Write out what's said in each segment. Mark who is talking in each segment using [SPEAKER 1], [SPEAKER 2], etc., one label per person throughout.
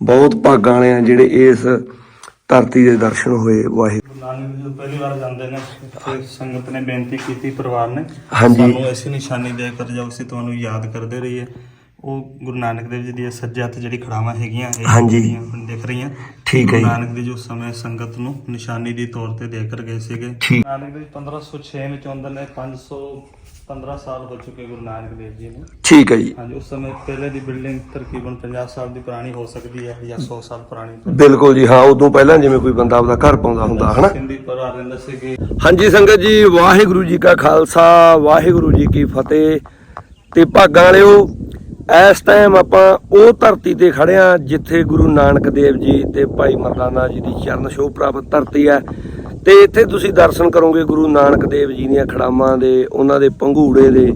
[SPEAKER 1] ਬਹੁਤ ਭਾਗਾਂ ਵਾਲੇ ਆ ਜਿਹੜੇ ਇਸ ਧਰਤੀ ਦੇ ਦਰਸ਼ਨ ਹੋਏ ਵਾਹਿਗੁਰੂ
[SPEAKER 2] ਗੁਰੂ ਨਾਨਕ ਜੀ ਪਹਿਲੀ ਵਾਰ ਜਾਂਦੇ ਨੇ ਤੇ ਸੰਗਤ ਨੇ ਬੇਨਤੀ ਕੀਤੀ ਪਰਿਵਾਰ ਨੇ
[SPEAKER 1] ਹਾਂਜੀ।
[SPEAKER 2] ਸਾਨੂੰ ਐਸੀ ਨਿਸ਼ਾਨੀ ਦੇ ਕਰ ਜਾਓ ਅਸੀਂ ਤੁਹਾਨੂੰ ਯਾਦ ਕਰਦੇ ਰਹੀਏ ਉਹ ਗੁਰੂ ਨਾਨਕ ਦੇਵ ਜੀ ਦੀ ਸੱਜੇ ਹੱਥ ਜਿਹੜੀ ਖੜਾਵਾਂ ਹੈਗੀਆਂ ਇਹ
[SPEAKER 1] ਹਾਂਜੀ।
[SPEAKER 2] ਹੁਣ ਦਿਖ ਰਹੀਆਂ
[SPEAKER 1] ਠੀਕ ਹੈ
[SPEAKER 2] ਗੁਰੂ ਨਾਨਕ ਦੇ ਜੋ ਸਮੇਂ ਸੰਗਤ ਨੂੰ ਨਿਸ਼ਾਨੀ ਦੀ ਤੌਰ ਤੇ ਦੇ ਕਰ ਗਏ ਸੀਗੇ। ਨਾਨਕ ਦੇਵ 1506 ਵਿੱਚ ਆਉਂਦੇ ਨੇ 515 ਸਾਲ ਹੋ ਚੁੱਕੇ ਗੁਰੂ ਨਾਨਕ ਦੇਵ ਜੀ ਨੂੰ।
[SPEAKER 1] ਠੀਕ ਹੈ ਜੀ।
[SPEAKER 2] ਹਾਂਜੀ ਉਸ ਸਮੇਂ ਪਹਿਲੇ ਦੀ ਬਿਲਡਿੰਗ ਤਕਰੀਬਨ 50 ਸਾਲ ਦੀ ਪੁਰਾਣੀ ਹੋ ਸਕਦੀ ਹੈ ਜਾਂ 100 ਸਾਲ ਪੁਰਾਣੀ
[SPEAKER 1] ਬਿਲਕੁਲ ਜੀ ਹਾਂ ਉਦੋਂ ਪਹਿਲਾਂ ਜਿਵੇਂ ਕੋਈ ਬੰਦਾ ਆਪਦਾ ਘਰ ਪਾਉਂਦਾ ਹੁੰਦਾ ਹਨਾ?
[SPEAKER 2] ਸਿੰਧੀ ਪਰਿਵਾਰ ਰਹਿੰਦਾ ਸੀਗੇ
[SPEAKER 1] ਹਾਂਜੀ ਸੰਗਤ ਜੀ ਵਾਹਿਗੁਰੂ ਜੀ ਕਾ ਖਾਲਸਾ ਵਾਹਿਗੁਰੂ ਜੀ ਕੀ ਫਤਿਹ। ਤੇ ਭਾਗਾਂ ਵਾਲਿਓ ਇਸ ਟਾਈਮ ਆਪਾਂ ਉਹ ਧਰਤੀ ਤੇ ਖੜੇ ਆ ਜਿੱਥੇ ਗੁਰੂ ਨਾਨਕ ਦੇਵ ਜੀ ਤੇ ਭਾਈ ਮਰਦਾਨਾ ਜੀ ਦੀ ਚਰਨ ਛੋਹ ਪ੍ਰਾਪਤ ਧਰਤੀ ਹੈ। ਤੇ ਇੱਥੇ ਤੁਸੀਂ ਦਰਸ਼ਨ ਕਰੋਗੇ ਗੁਰੂ ਨਾਨਕ ਦੇਵ ਜੀ ਦੀਆਂ ਖੜਾਵਾਂ ਦੇ, ਉਹਨਾਂ ਦੇ ਪੰਘੂੜੇ ਦੇ,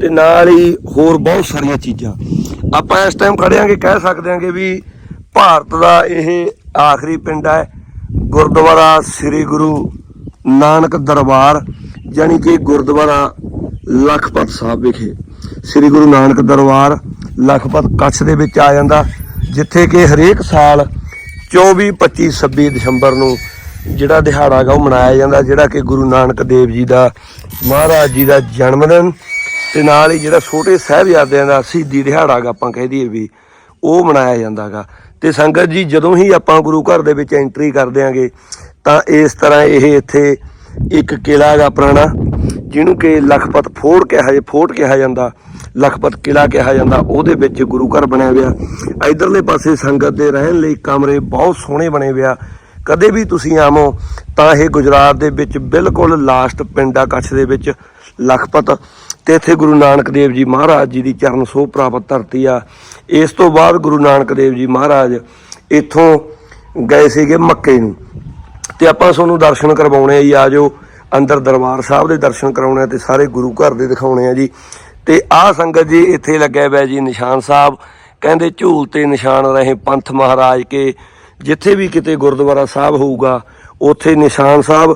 [SPEAKER 1] ਤੇ ਨਾਲ ਹੀ ਹੋਰ ਬਹੁਤ ਸਾਰੀਆਂ ਚੀਜ਼ਾਂ। ਆਪਾਂ ਇਸ ਟਾਈਮ ਖੜੇ ਕਹਿ ਸਕਦੇ ਆਂਗੇ ਵੀ ਭਾਰਤ ਦਾ ਇਹ ਆਖਰੀ ਪਿੰਡ ਹੈ, ਗੁਰਦੁਆਰਾ ਸ੍ਰੀ ਗੁਰੂ ਨਾਨਕ ਦਰਬਾਰ, ਜਾਣੀ ਕਿ ਗੁਰਦੁਆਰਾ ਲਖਪਤ ਸਾਹਿਬ ਵਿਖੇ। ਸ੍ਰੀ ਗੁਰੂ ਨਾਨਕ ਦਰਬਾਰ ਲਖਪਤ ਕੱਛ ਦੇ ਵਿੱਚ ਆ ਜਾਂਦਾ, ਜਿੱਥੇ ਕਿ ਹਰੇਕ ਸਾਲ 24 25 26 ਦਸੰਬਰ ਨੂੰ ਜਿਹੜਾ ਦਿਹਾੜਾ ਗਾ ਉਹ ਮਨਾਇਆ ਜਾਂਦਾ, ਜਿਹੜਾ ਕਿ ਗੁਰੂ ਨਾਨਕ ਦੇਵ ਜੀ ਦਾ, ਮਹਾਰਾਜ ਜੀ ਦਾ ਜਨਮ ਦਿਨ ਤੇ ਨਾਲ ਹੀ ਜਿਹੜਾ ਛੋਟੇ ਸਾਹਿਬਜ਼ਾਦਿਆਂ ਦਾ ਸ਼ਹੀਦੀ ਦਿਹਾੜਾ ਗਾ ਆਪਾਂ ਕਹਿ ਦਈਏ ਵੀ ਉਹ ਮਨਾਇਆ ਜਾਂਦਾਗਾ ਤੇ ਸੰਗਤ ਜੀ, ਜਦੋਂ ਹੀ ਆਪਾਂ ਗੁਰੂ ਘਰ ਦੇ ਵਿੱਚ ਐਂਟਰੀ ਕਰ ਦਿਆਂਗੇ, ਤਾਂ ਇਸ ਤਰ੍ਹਾਂ ਇਹ ਇੱਥੇ ਇੱਕ ਕਿਲਾ ਗਾ ਪੁਰਾਣਾ, ਜਿਹਨੂੰ ਕਿ ਲਖਪਤ ਫੋੜ ਕਿਹਾ ਜੇ, ਫੋਰਟ ਕਿਹਾ ਜਾਂਦਾ, ਲਖਪਤ ਕਿਲਾ ਕਿਹਾ ਜਾਂਦਾ, ਉਹਦੇ ਵਿੱਚ ਗੁਰੂ ਘਰ ਬਣਿਆ ਹੋਇਆ। ਇਧਰਲੇ ਪਾਸੇ ਸੰਗਤ ਦੇ ਰਹਿਣ ਲਈ ਕਮਰੇ ਬਹੁਤ ਸੋਹਣੇ ਬਣੇ ਹੋਇਆ ਕਦੇ ਵੀ ਤੁਸੀਂ ਆਵੋ, ਤਾਂ ਇਹ ਗੁਜਰਾਤ ਦੇ ਵਿੱਚ ਬਿਲਕੁਲ ਲਾਸਟ ਪਿੰਡ ਆ, ਕੱਛ ਦੇ ਵਿੱਚ ਲਖਪਤ ਤੇ ਇੱਥੇ ਗੁਰੂ ਨਾਨਕ ਦੇਵ ਜੀ ਮਹਾਰਾਜ ਜੀ ਦੀ ਚਰਨ ਸੋਹ ਪ੍ਰਾਪਤ ਧਰਤੀ ਆ। ਇਸ ਤੋਂ ਬਾਅਦ ਗੁਰੂ ਨਾਨਕ ਦੇਵ ਜੀ ਮਹਾਰਾਜ ਇੱਥੋਂ ਗਏ ਸੀਗੇ ਮੱਕੇ ਨੂੰ। ਤੇ ਆਪਾਂ ਤੁਹਾਨੂੰ ਦਰਸ਼ਨ ਕਰਵਾਉਣੇ ਆ ਜੀ ਆਜੋ ਅੰਦਰ ਦਰਬਾਰ ਸਾਹਿਬ ਦੇ ਦਰਸ਼ਨ ਕਰਾਉਣੇ ਆ ਤੇ ਸਾਰੇ ਗੁਰੂ ਘਰ ਦੇ ਦਿਖਾਉਣੇ ਆ ਜੀ। ਤੇ ਆਹ ਸੰਗਤ ਜੀ ਇੱਥੇ ਲੱਗਿਆ ਹੋਇਆ ਜੀ ਨਿਸ਼ਾਨ ਸਾਹਿਬ, ਕਹਿੰਦੇ ਝੂਲ ਤੇ ਨਿਸ਼ਾਨ ਰਹੇ ਪੰਥ ਮਹਾਰਾਜ ਕੇ ਜਿੱਥੇ ਵੀ ਕਿਤੇ ਗੁਰਦੁਆਰਾ ਸਾਹਿਬ ਹੋਊਗਾ, ਉੱਥੇ ਨਿਸ਼ਾਨ ਸਾਹਿਬ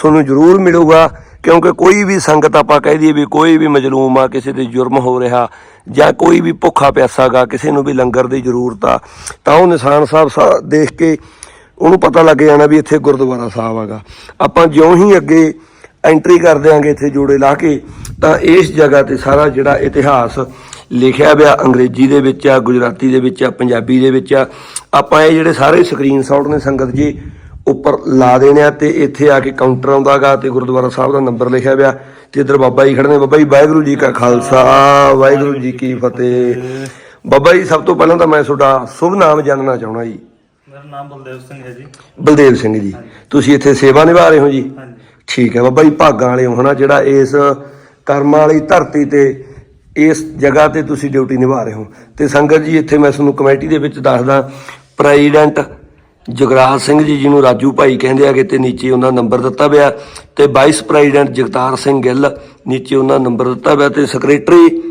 [SPEAKER 1] ਤੁਹਾਨੂੰ ਜ਼ਰੂਰ ਮਿਲੂਗਾ, ਕਿਉਂਕਿ ਕੋਈ ਵੀ ਸੰਗਤ ਆਪਾਂ ਕਹਿ ਦਈਏ ਵੀ ਕੋਈ ਵੀ ਮਜਲੂਮ ਆ, ਕਿਸੇ ਦੇ ਜੁਰਮ ਹੋ ਰਿਹਾ, ਜਾਂ ਕੋਈ ਵੀ ਭੁੱਖਾ ਪਿਆਸਾ ਗਾ, ਕਿਸੇ ਨੂੰ ਵੀ ਲੰਗਰ ਦੀ ਜ਼ਰੂਰਤ ਆ, ਤਾਂ ਉਹ ਨਿਸ਼ਾਨ ਸਾਹਿਬ ਸਾ- ਦੇਖ ਕੇ ਉਹਨੂੰ ਪਤਾ ਲੱਗ ਜਾਣਾ ਵੀ ਇੱਥੇ ਗੁਰਦੁਆਰਾ ਸਾਹਿਬ ਹੈਗਾ। ਆਪਾਂ ਜਿਉਂ ਹੀ ਅੱਗੇ ਐਂਟਰੀ ਕਰ ਦਿਆਂਗੇ ਇੱਥੇ ਜੋੜੇ ਲਾ ਕੇ, ਤਾਂ ਇਸ ਜਗ੍ਹਾ ਤੇ ਸਾਰਾ ਜਿਹੜਾ ਇਤਿਹਾਸ ਲਿਖਿਆ ਹੋਇਆ ਅੰਗਰੇਜ਼ੀ ਦੇ ਵਿੱਚ ਆ ਗੁਜਰਾਤੀ ਦੇ ਵਿੱਚ ਆ ਪੰਜਾਬੀ ਦੇ ਵਿੱਚ ਆ। ਆਪਾਂ ਇਹ ਜਿਹੜੇ ਸਾਰੇ ਸਕਰੀਨਸ਼ਾਟ ਨੇ ਸੰਗਤ ਜੀ ਉੱਪਰ ਲਾ ਦੇਣੇ ਆ ਤੇ ਇੱਥੇ ਆ ਕੇ ਕਾਊਂਟਰ ਆਉਂਦਾਗਾ ਤੇ ਗੁਰਦੁਆਰਾ ਸਾਹਿਬ ਦਾ ਨੰਬਰ ਲਿਖਿਆ ਹੋਇਆ ਤੇ ਇਧਰ ਬਾਬਾ ਜੀ ਖੜੇ ਨੇ ਬਾਬਾ ਜੀ ਵਾਹਿਗੁਰੂ ਜੀ ਕਾ ਖਾਲਸਾ ਵਾਹਿਗੁਰੂ ਜੀ ਕੀ ਫਤਿਹ। ਬਾਬਾ ਜੀ ਸਭ ਤੋਂ ਪਹਿਲਾਂ ਤਾਂ ਮੈਂ ਤੁਹਾਡਾ ਸ਼ੁਭ ਨਾਮ ਜਾਣਨਾ ਚਾਹਣਾ ਜੀ।
[SPEAKER 2] ਮੇਰਾ ਨਾਮ ਬਲਦੇਵ ਸਿੰਘ ਹੈ ਜੀ।
[SPEAKER 1] ਬਲਦੇਵ ਸਿੰਘ ਜੀ। ਤੁਸੀਂ ਇੱਥੇ ਸੇਵਾ ਨਿਭਾ ਰਹੇ ਹੋ ਜੀ? ਠੀਕ ਹੈ ਬਾਬਾ ਜੀ ਭਾਗਾਂ ਵਾਲੇ ਹੋ ਹਨਾ ਜਿਹੜਾ ਇਸ ਕਰਮਾਂ ਵਾਲੀ ਧਰਤੀ ਤੇ ਇਸ ਜਗ੍ਹਾ ਤੇ ਤੁਸੀਂ ਡਿਊਟੀ ਨਿਭਾ ਰਹੇ ਹੋ। ਤੇ ਸੰਗਤ ਜੀ, ਇੱਥੇ ਮੈਂ ਤੁਹਾਨੂੰ ਕਮੇਟੀ ਦੇ ਵਿੱਚ ਦੱਸਦਾ ਪ੍ਰੈਜ਼ੀਡੈਂਟ ਜਗਰਾਜ ਸਿੰਘ ਜੀ ਜਿਹਨੂੰ ਰਾਜੂ ਭਾਈ ਕਹਿੰਦੇ ਆਗੇ ਤੇ ਨੀਚੇ ਉਹਨਾਂ ਨੰਬਰ ਦਿੱਤਾ ਪਿਆ ਤੇ ਵਾਈਸ ਪ੍ਰੈਜ਼ੀਡੈਂਟ ਜਗਤਾਰ ਸਿੰਘ ਗਿੱਲ ਨੀਚੇ ਉਹਨਾਂ ਨੰਬਰ ਦਿੱਤਾ ਪਿਆ ਤੇ ਸੈਕਟਰੀ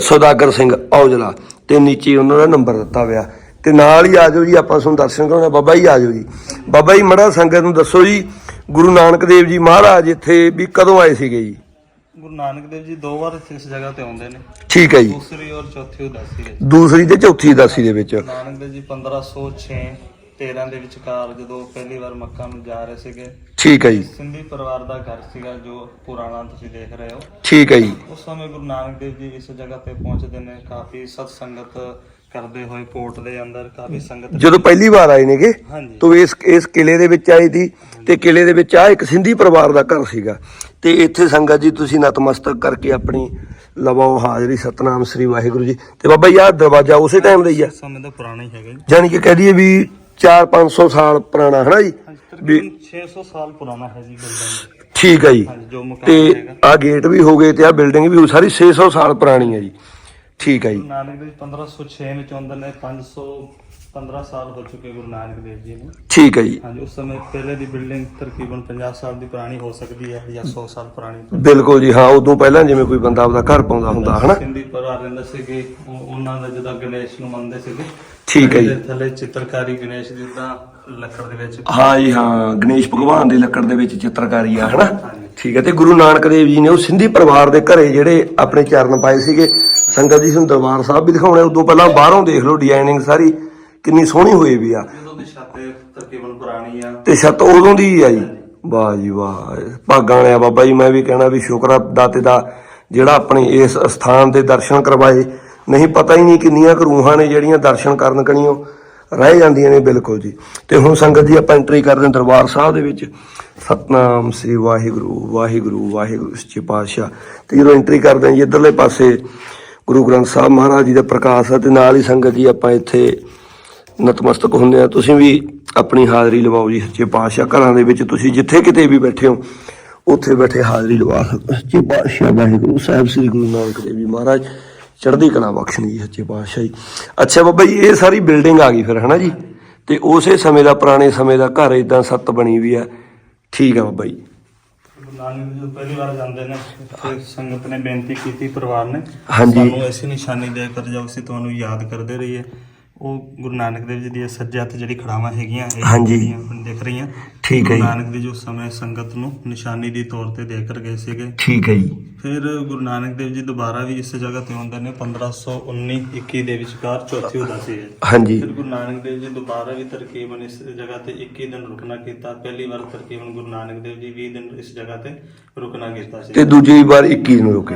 [SPEAKER 1] ਸੌਦਾਗਰ ਸਿੰਘ ਔਜਲਾ ਤੇ ਨੀਚੇ ਉਹਨਾਂ ਦਾ ਨੰਬਰ ਦਿੱਤਾ ਪਿਆ। ਤੇ ਨਾਲ ਹੀ ਆਜੋ ਜੀ, ਆਪਾਂ ਤੁਹਾਨੂੰ ਦਰਸ਼ਨ ਕਰਾਉਣਾ ਬਾਬਾ ਜੀ ਆਜੋ ਜੀ। ਬਾਬਾ ਜੀ, ਮੜਾ ਸੰਗਤ ਨੂੰ ਦੱਸੋ ਜੀ, ਗੁਰੂ ਨਾਨਕ ਦੇਵ ਜੀ ਮਹਾਰਾਜ ਇੱਥੇ ਵੀ ਕਦੋਂ ਆਏ ਸੀਗੇ ਜੀ?
[SPEAKER 2] ਗੁਰੂ ਨਾਨਕ ਦੇਵ ਜੀ ਦੋ ਵਾਰ ਇਸ ਜਗ੍ਹਾ ਤੇ ਆਉਂਦੇ ਨੇ।
[SPEAKER 1] ਠੀਕ ਹੈ ਜੀ।
[SPEAKER 2] ਦੂਸਰੀ ਔਰ ਚੌਥੀ ਉਦਾਸੀ ਵਿੱਚ।
[SPEAKER 1] ਦੂਸਰੀ ਤੇ ਚੌਥੀ ਉਦਾਸੀ ਦੇ ਵਿੱਚ।
[SPEAKER 2] ਨਾਨਕ ਦੇਵ ਜੀ 1506 13 ਦੇ ਵਿਚਕਾਰ ਜਦੋਂ ਪਹਿਲੀ ਵਾਰ ਮੱਕਾ ਨੂੰ ਜਾ ਰਹੇ ਸੀਗੇ
[SPEAKER 1] ਠੀਕ ਹੈ ਜੀ।
[SPEAKER 2] ਸਿੰਧੀ ਪਰਿਵਾਰ ਦਾ ਘਰ ਸੀਗਾ ਜੋ ਪੁਰਾਣਾ ਤੁਸੀਂ ਦੇਖ ਰਹੇ ਹੋ।
[SPEAKER 1] ਠੀਕ ਹੈ ਜੀ।
[SPEAKER 2] ਉਸ ਸਮੇਂ ਗੁਰੂ ਨਾਨਕ ਦੇਵ ਜੀ ਇਸ ਜਗ੍ਹਾ ਤੇ ਪਹੁੰਚਦੇ ਨੇ। ਕਾਫੀ ਸਤ ਸੰਗਤ ਕਰਦੇ ਹੋਏ ਪੋਰਟ ਦੇ ਅੰਦਰ ਕਾਫੀ ਸੰਗਤ
[SPEAKER 1] ਜਦੋਂ ਪਹਿਲੀ ਵਾਰ ਆਏ ਨੇਗੇ
[SPEAKER 2] ਹਾਂਜੀ।
[SPEAKER 1] ਤੋ ਇਸ ਇਸ ਕਿਲੇ ਦੇ ਵਿੱਚ ਆਏ ਸੀ ਤੇ ਕਿਲੇ ਦੇ ਵਿੱਚ ਆ ਇੱਕ ਸਿੰਧੀ ਪਰਿਵਾਰ ਦਾ ਘਰ ਸੀਗਾ। ਤੇ ਇੱਥੇ ਸੰਗਤ ਜੀ ਤੁਸੀਂ ਨਤਮਸਤਕ ਕਰਕੇ ਆਪਣੀ ਲਵਾਓ ਹਾਜ਼ਰੀ ਸਤਨਾਮ ਸ੍ਰੀ ਵਾਹਿਗੁਰੂ ਜੀ। ਤੇ ਬਾਬਾ ਜੀ ਆਹ ਦਰਵਾਜ਼ਾ ਉਸੇ ਟਾਈਮ ਦਾ ਹੀ ਆ।
[SPEAKER 2] ਇਸ ਸਮੇਂ ਦਾ ਪੁਰਾਣਾ ਹੀ ਹੈਗਾ ਜੀ।
[SPEAKER 1] ਜਾਣੀ ਕਿ ਕਹਿ ਦਈਏ ਵੀ 4-500 ਸਾਲ ਪੁਰਾਣਾ ਹਨਾ ਜੀ?
[SPEAKER 2] ਹਾਂਜੀ ਤਕਰੀਬਨ 600 ਸਾਲ ਪੁਰਾਣਾ ਹੈ ਜੀ ਬਿਲਡਿੰਗ
[SPEAKER 1] ਠੀਕ ਹੈ ਜੀ।
[SPEAKER 2] ਹਾਂਜੀ ਜੋ ਮਕਾਨ
[SPEAKER 1] ਤੇ
[SPEAKER 2] ਹੈਗਾ।
[SPEAKER 1] ਆ ਗੇਟ ਵੀ ਹੋ ਗਏ ਤੇ ਆ ਬਿਲਡਿੰਗ ਵੀ ਹੋ ਸਾਰੀ 600 ਸਾਲ ਪੁਰਾਣੀ ਹੈ ਜੀ। ਠੀਕ ਹੈ ਜੀ।
[SPEAKER 2] ਗੁਰੂ ਨਾਨਕ ਦੇਵ 1506 ਵਿੱਚ ਆਉਂਦੇ ਨੇ 515 ਸਾਲ ਹੋ ਚੁੱਕੇ ਗੁਰੂ ਨਾਨਕ ਦੇਵ ਜੀ ਨੂੰ।
[SPEAKER 1] ਠੀਕ ਹੈ ਜੀ।
[SPEAKER 2] ਹਾਂਜੀ ਉਸ ਸਮੇਂ ਪਹਿਲੇ ਦੀ ਬਿਲਡਿੰਗ ਤਕਰੀਬਨ 50 ਸਾਲ ਦੀ ਪੁਰਾਣੀ ਹੋ ਸਕਦੀ ਹੈ ਜਾਂ 100 ਸਾਲ ਪੁਰਾਣੀ
[SPEAKER 1] ਬਿਲਕੁਲ ਜੀ ਹਾਂ ਉਦੋਂ ਪਹਿਲਾਂ ਜਿਵੇਂ ਕੋਈ ਬੰਦਾ ਆਪਦਾ ਘਰ ਪਾਉਂਦਾ ਹੁੰਦਾ ਹਨਾ?
[SPEAKER 2] ਸਿੰਧੀ ਪਰਿਵਾਰ ਰਹਿੰਦਾ ਸੀਗੇ ਉਹ- ਉਹਨਾਂ ਦਾ ਜਦੋਂ ਗਣੇਸ਼ ਨੂੰ ਮੰਨਦੇ ਸੀਗੇ
[SPEAKER 1] ਠੀਕ ਹੈ ਜੀ।
[SPEAKER 2] ਥੱਲੇ ਚਿੱਤਰਕਾਰੀ ਗਣੇਸ਼ ਦੀ ਤਾਂ ਲੱਕੜ ਦੇ ਵਿੱਚ।
[SPEAKER 1] ਹਾਂ ਜੀ ਹਾਂ ਗਣੇਸ਼ ਭਗਵਾਨ ਦੀ ਲੱਕੜ ਦੇ ਵਿੱਚ ਚਿੱਤਰਕਾਰੀ ਆ ਹਨਾ। ਠੀਕ ਹੈ ਤੇ ਗੁਰੂ ਨਾਨਕ ਦੇਵ ਜੀ ਨੇ ਉਹ ਸਿੰਧੀ ਪਰਿਵਾਰ ਦੇ ਘਰੇ ਜਿਹੜੇ ਆਪਣੇ ਚਰਨ ਪਾਏ ਸੀਗੇ ਸੰਗਤ ਜੀ ਨੂੰ ਦਰਬਾਰ ਸਾਹਿਬ ਵੀ ਦਿਖਾਉਣੇ ਉਦੋਂ ਪਹਿਲਾਂ ਬਾਹਰੋਂ ਦੇਖ ਲਓ ਡਿਜ਼ਾਈਨਿੰਗ ਸਾਰੀ ਕਿੰਨੀ ਸੋਹਣੀ ਹੋਈ ਵੀ ਆ।
[SPEAKER 2] ਜਦੋਂ ਦੀ ਛੱਤ ਇਹ ਤਕਰੀਬਨ ਪੁਰਾਣੀ ਆ।
[SPEAKER 1] ਤੇ ਛੱਤ ਉਦੋਂ ਦੀ ਆ ਜੀ। ਵਾਹ ਜੀ ਵਾਹ। ਭਾਗਾਂ ਵਾਲਿਆ ਬਾਬਾ ਜੀ ਮੈਂ ਵੀ ਕਹਿਣਾ ਵੀ ਸ਼ੁਕਰ ਆ ਦਾਤੇ ਦਾ ਜਿਹੜਾ ਆਪਣੇ ਇਸ ਸਥਾਨ ਦੇ ਦਰਸ਼ਨ ਕਰਵਾਏ। ਨਹੀਂ ਪਤਾ ਹੀ ਨਹੀਂ ਕਿੰਨੀਆਂ ਕੁ ਰੂਹਾਂ ਨੇ ਜਿਹੜੀਆਂ ਦਰਸ਼ਨ ਕਰਨ ਕਣੀਓ ਰਹਿ ਜਾਂਦੀਆਂ ਨੇ ਬਿਲਕੁਲ ਜੀ। ਤੇ ਹੁਣ ਸੰਗਤ ਜੀ ਆਪਾਂ ਐਂਟਰੀ ਕਰਦੇ ਹਾਂ ਦਰਬਾਰ ਸਾਹਿਬ ਦੇ ਵਿੱਚ। ਸਤਨਾਮ ਸ੍ਰੀ ਵਾਹਿਗੁਰੂ ਵਾਹਿਗੁਰੂ ਵਾਹਿਗੁਰੂ ਸੱਚੇ ਪਾਤਸ਼ਾਹ। ਤੇ ਜਦੋਂ ਐਂਟਰੀ ਕਰਦੇ ਹਾਂ ਜੀ ਇਧਰਲੇ ਪਾਸੇ ਗੁਰੂ ਗ੍ਰੰਥ ਸਾਹਿਬ ਮਹਾਰਾਜ ਜੀ ਦਾ ਪ੍ਰਕਾਸ਼ ਹੈ ਤੇ ਨਾਲ ਹੀ ਸੰਗਤ ਜੀ ਆਪਾਂ ਇੱਥੇ ਨਤਮਸਤਕ ਹੁੰਦੇ ਆ ਤੁਸੀਂ ਵੀ ਆਪਣੀ ਹਾਜ਼ਰੀ ਲਵਾਓ ਜੀ ਸੱਚੇ ਪਾਤਸ਼ਾਹ ਘਰਾਂ ਦੇ ਵਿੱਚ। ਤੁਸੀਂ ਜਿੱਥੇ ਕਿਤੇ ਵੀ ਬੈਠੇ ਹੋ, ਉੱਥੇ ਬੈਠੇ ਹਾਜ਼ਰੀ ਲਵਾ ਸਕੋ ਸੱਚੇ ਪਾਤਸ਼ਾਹ ਵਾਹਿਗੁਰੂ ਸਾਹਿਬ, ਸ੍ਰੀ ਗੁਰੂ ਨਾਨਕ ਦੇਵ ਜੀ ਮਹਾਰਾਜ, ਚੜ੍ਹਦੀ ਕਲਾ ਬਖਸ਼ਣ ਜੀ ਸੱਚੇ ਪਾਤਸ਼ਾਹ ਜੀ। ਅੱਛਾ ਬਾਬਾ ਜੀ, ਇਹ ਸਾਰੀ ਬਿਲਡਿੰਗ ਆ ਗਈ ਫਿਰ, ਹਨਾ ਜੀ? ਤੇ ਉਸੇ ਸਮੇਂ ਦਾ, ਪੁਰਾਣੇ ਸਮੇਂ ਦਾ ਘਰ ਇਦਾਂ ਸੱਤ ਬਣੀ ਵੀ ਆ ਠੀਕ ਆ ਬਾਬਾ ਜੀ।
[SPEAKER 2] ਨਾਨਕ ਜੀ ਪਹਿਲੀ ਵਾਰ ਜਾਂਦੇ ਨੇ ਤੇ ਸੰਗਤ ਨੇ ਬੇਨਤੀ ਕੀਤੀ ਪਰਿਵਾਰ ਨੇ
[SPEAKER 1] ਹਾਂਜੀ।
[SPEAKER 2] ਸਾਨੂੰ ਐਸੀ ਨਿਸ਼ਾਨੀ ਦੇ ਕਰ ਜਾਓ ਅਸੀਂ ਤੁਹਾਨੂੰ ਯਾਦ ਕਰਦੇ ਰਹੀਏ ਉਹ ਗੁਰੂ ਨਾਨਕ ਦੇਵ ਜੀ ਦੀ ਸੱਜੇ ਹੱਥ ਜਿਹੜੀ ਖੜਾਵਾਂ ਹੈਗੀਆਂ ਇਹ
[SPEAKER 1] ਹਾਂਜੀ।
[SPEAKER 2] ਜਿਹੜੀਆਂ ਆਪਾਂ ਦਿਖ ਰਹੀਆਂ
[SPEAKER 1] ਠੀਕ ਹੈ
[SPEAKER 2] ਗੁਰੂ
[SPEAKER 1] ਜੀ।
[SPEAKER 2] ਨਾਨਕ ਦੇ ਜੋ ਸਮੇਂ ਸੰਗਤ ਨੂੰ ਨਿਸ਼ਾਨੀ ਦੇ ਤੌਰ ਤੇ ਦੇ ਕਰ ਗਏ ਸੀਗੇ।
[SPEAKER 1] ਠੀਕ ਹੈ ਜੀ।
[SPEAKER 2] ਫਿਰ ਗੁਰੂ ਨਾਨਕ ਦੇਵ ਜੀ ਦੁਬਾਰਾ ਵੀ ਇਸ ਜਗ੍ਹਾ ਤੇ ਆਉਂਦੇ ਨੇ 1519 21 ਦੇ ਵਿਚਕਾਰ ਚੌਥੀ ਉਦਾਸੀ ਹੈ।
[SPEAKER 1] ਹਾਂਜੀ।
[SPEAKER 2] ਫਿਰ ਗੁਰੂ ਨਾਨਕ ਦੇਵ ਜੀ ਦੁਬਾਰਾ ਵੀ ਤਰਕੀਬਨ ਇਸ ਜਗ੍ਹਾ ਤੇ 21 ਦਿਨ ਰੁਕਣਾ ਕੀਤਾ ਪਹਿਲੀ ਵਾਰ ਤਰਕੀਬਨ ਗੁਰੂ ਨਾਨਕ ਦੇਵ ਜੀ 20 ਦਿਨ ਇਸ ਜਗ੍ਹਾ ਤੇ ਰੁਕਣਾ ਕੀਤਾ ਸੀ।
[SPEAKER 1] ਤੇ ਦੂਜੀ ਵਾਰ 21 ਨੂੰ ਰੁਕੇ।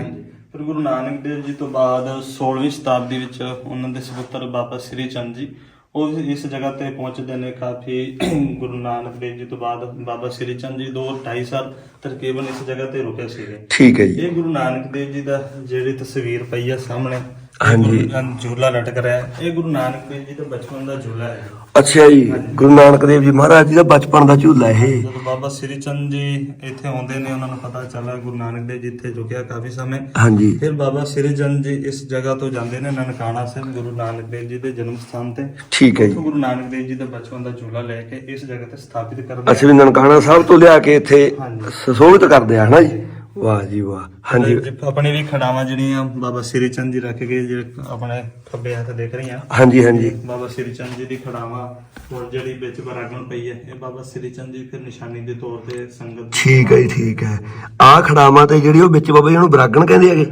[SPEAKER 2] ਫਿਰ ਗੁਰੂ ਨਾਨਕ ਦੇਵ ਜੀ ਤੋਂ ਬਾਅਦ 16ਵੀਂ ਸ਼ਤਾਬਦੀ ਵਿੱਚ ਉਹਨਾਂ ਦੇ ਸੁਪੁੱਤਰ ਬਾਬਾ ਸ੍ਰੀ ਚੰਦ ਜੀ ਉਹ ਇਸ ਜਗ੍ਹਾ ਤੇ ਪਹੁੰਚਦੇ ਨੇ ਕਾਫੀ ਗੁਰੂ ਨਾਨਕ ਦੇਵ ਜੀ ਤੋਂ ਬਾਅਦ ਬਾਬਾ ਸ੍ਰੀ ਚੰਦ ਜੀ ਦੋ 2.5 ਸਾਲ ਤਰਕੀਬਨ ਇਸ ਜਗ੍ਹਾ ਤੇ ਰੁਕੇ ਸੀਗੇ।
[SPEAKER 1] ਠੀਕ ਹੈ ਜੀ।
[SPEAKER 2] ਇਹ ਗੁਰੂ ਨਾਨਕ ਦੇਵ ਜੀ ਦਾ ਜਿਹੜੀ ਤਸਵੀਰ ਪਈ ਆ ਸਾਹਮਣੇ
[SPEAKER 1] ਹਾਂਜੀ।
[SPEAKER 2] ਝੂਲਾ ਲਟਕ ਰਿਹਾ। ਇਹ ਗੁਰੂ ਨਾਨਕ ਦੇਵ ਜੀ ਦਾ ਬਚਪਨ ਦਾ ਝੂਲਾ ਹੈ।
[SPEAKER 1] ਅੱਛਾ ਜੀ ਗੁਰੂ ਨਾਨਕ ਦੇਵ ਜੀ ਮਹਾਰਾਜ ਜੀ ਦਾ ਬਚਪਨ ਦਾ ਝੂਲਾ ਇਹ।
[SPEAKER 2] ਜਦੋਂ ਬਾਬਾ ਸ੍ਰੀ ਚੰਦ ਜੀ ਇੱਥੇ ਆਉਂਦੇ ਨੇ ਉਹਨਾਂ ਨੂੰ ਪਤਾ ਚੱਲਾ ਗੁਰੂ ਨਾਨਕ ਦੇਵ ਜੀ ਇੱਥੇ ਰੁਕਿਆ ਕਾਫੀ ਸਮੇਂ।
[SPEAKER 1] ਹਾਂਜੀ।
[SPEAKER 2] ਫਿਰ ਬਾਬਾ ਸ੍ਰੀ ਚੰਦ ਜੀ ਇਸ ਜਗ੍ਹਾ ਤੋਂ ਜਾਂਦੇ ਨੇ ਨਨਕਾਣਾ ਸਾਹਿਬ ਗੁਰੂ ਨਾਨਕ ਦੇਵ ਜੀ ਦੇ ਜਨਮ ਸਥਾਨ ਤੇ।
[SPEAKER 1] ਠੀਕ ਹੈ ਜੀ।
[SPEAKER 2] ਉੱਥੋਂ ਗੁਰੂ ਨਾਨਕ ਦੇਵ ਜੀ ਦਾ ਬਚਪਨ ਦਾ ਝੂਲਾ ਲੈ ਕੇ ਇਸ ਜਗ੍ਹਾ ਤੇ ਸਥਾਪਿਤ ਕਰਦੇ
[SPEAKER 1] ਅੱਛਾ ਵੀ ਨਨਕਾਣਾ ਸਾਹਿਬ ਤੋਂ ਲਿਆ ਕੇ ਇੱਥੇ
[SPEAKER 2] ਹਾਂਜੀ।
[SPEAKER 1] ਸੁਸ਼ੋਭਿਤ ਕਰਦੇ ਆ ਹਨਾ ਜੀ? ਵਾਹ ਜੀ ਵਾਹ। ਹਾਂਜੀ।
[SPEAKER 2] ਆਪਣੀ ਵੀ ਖੜਾਵਾਂ ਜਿਹੜੀਆਂ ਬਾਬਾ ਸ੍ਰੀ ਚੰਦ ਜੀ ਰੱਖ ਕੇ ਜਿਹੜੇ ਆਪਣੇ ਖੱਬੇ ਹੱਥ ਦੇਖ ਰਹੀਆਂ।
[SPEAKER 1] ਹਾਂਜੀ ਹਾਂਜੀ।
[SPEAKER 2] ਬਾਬਾ ਸ੍ਰੀ ਚੰਦ ਜੀ ਦੀ ਖੜਾਵਾਂ ਹੋਰ ਜਿਹੜੀ ਵਿੱਚ ਬਰਾਗਣ ਪਈ ਹੈ ਇਹ ਬਾਬਾ ਸ੍ਰੀ ਚੰਦ ਜੀ ਫਿਰ ਨਿਸ਼ਾਨੀ ਦੇ ਤੌਰ ਤੇ ਸੰਗਤ
[SPEAKER 1] ਠੀਕ ਹੈ ਠੀਕ ਹੈ। ਆਹ ਖੜਾਵਾਂ ਤੇ ਜਿਹੜੀ ਉਹ ਵਿੱਚ ਬਾਬਾ ਜੀ ਉਹਨੂੰ ਬਰਾਗਣ ਕਹਿੰਦੇ ਹੈਗੇ?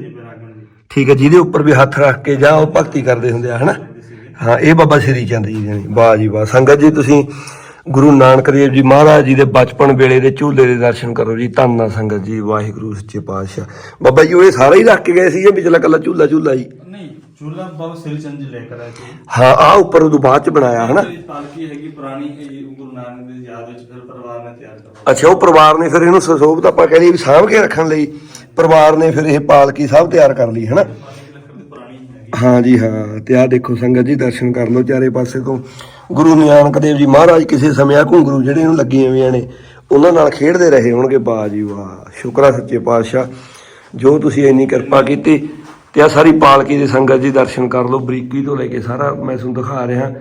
[SPEAKER 1] ਠੀਕ ਹੈ ਜਿਹਦੇ ਉੱਪਰ ਵੀ ਹੱਥ ਰੱਖ ਕੇ ਜਾਂ ਉਹ ਭਗਤੀ ਕਰਦੇ ਹੁੰਦੇ ਆ ਹਨਾ? ਹਾਂ ਇਹ ਬਾਬਾ ਸ੍ਰੀ ਚੰਦ ਜੀ ਨੇ। ਵਾਹ ਜੀ ਵਾਹ। ਸੰਗਤ ਜੀ ਤੁਸੀਂ ਗੁਰੂ ਨਾਨਕ ਦੇਵ ਜੀ ਮਹਾਰਾਜ ਜੀ ਦੇ ਬਚਪਨ ਵੇਲੇ ਦੇ ਝੂਲੇ ਦੇ ਦਰਸ਼ਨ ਕਰੋ ਜੀ ਧੰਨ ਸੰਗਤ ਜੀ ਵਾਹਿਗੁਰੂ ਸੱਚੇ ਪਾਤਸ਼ਾਹ। ਬਾਬਾ ਜੀ ਉਹ ਇਹ ਸਾਰਾ ਹੀ ਰੱਖ ਕੇ ਗਏ ਸੀ ਜਾਂ ਵਿਚਲਾ ਕੱਲਾ ਝੂਲਾ ਝੂਲਾ ਜੀ।
[SPEAKER 2] ਨਹੀਂ ਝੂਲਾ ਬਾਬਾ ਸ੍ਰੀ ਚੰਦ ਜੀ ਲੈ ਕਰ ਆਏ ਸੀ।
[SPEAKER 1] ਹਾਂ ਆ ਉੱਪਰ ਉਦੋਂ ਬਾਅਦ ਚ ਬਣਾਇਆ ਹਨਾ?
[SPEAKER 2] ਪਾਲਕੀ ਹੈਗੀ ਪੁਰਾਣੀ ਗੁਰੂ ਨਾਨਕ ਦੀ ਯਾਦ ਵਿੱਚ ਫਿਰ ਪਰਿਵਾਰ ਨੇ ਤਿਆਰ ਕਰਵਾਈ
[SPEAKER 1] ਅੱਛਾ ਉਹ ਪਰਿਵਾਰ ਨੇ ਫਿਰ ਇਹਨੂੰ ਸਸੋਭਤ ਆਪਾਂ ਕਹਿ ਲਈਏ ਵੀ ਸਾਂਭ ਕੇ ਰੱਖਣ ਲਈ ਪਰਿਵਾਰ ਨੇ ਫਿਰ ਇਹ ਪਾਲਕੀ ਸਭ ਤਿਆਰ ਕਰ ਲਈ ਹਨਾ
[SPEAKER 2] ਪਾਲਕੀ ਲੱਕੜ ਦੀ ਪੁਰਾਣੀ ਹੈਗੀ
[SPEAKER 1] ਹਾਂ ਜੀ, ਹਾਂ। ਤੇ ਆਹ ਦੇਖੋ ਸੰਗਤ ਜੀ, ਦਰਸ਼ਨ ਕਰ ਲਓ ਚਾਰੇ ਪਾਸੇ ਤੋਂ। ਗੁਰੂ ਨਾਨਕ ਦੇਵ ਜੀ ਮਹਾਰਾਜ ਕਿਸੇ ਸਮੇਂ ਆ ਘੁੰਗਰੂ ਜਿਹੜੇ ਨੂੰ ਲੱਗੀਆਂ ਹੋਈਆਂ ਨੇ, ਉਹਨਾਂ ਨਾਲ ਖੇਡਦੇ ਰਹੇ ਹੋਣਗੇ। ਵਾਹ ਜੀ ਵਾਹ। ਸ਼ੁਕਰਾ ਸੱਚੇ ਪਾਤਸ਼ਾਹ। ਜੋ ਤੁਸੀਂ ਇੰਨੀ ਕਿਰਪਾ ਕੀਤੀ ਤੇ ਆ ਸਾਰੀ ਪਾਲਕੀ ਦੇ ਸੰਗਤ ਜੀ, ਦਰਸ਼ਨ ਕਰ ਲਓ। ਬਰੀਕੀ ਤੋਂ ਲੈ ਕੇ ਸਾਰਾ ਮੈਂ ਤੁਹਾਨੂੰ ਦਿਖਾ ਰਿਹਾ।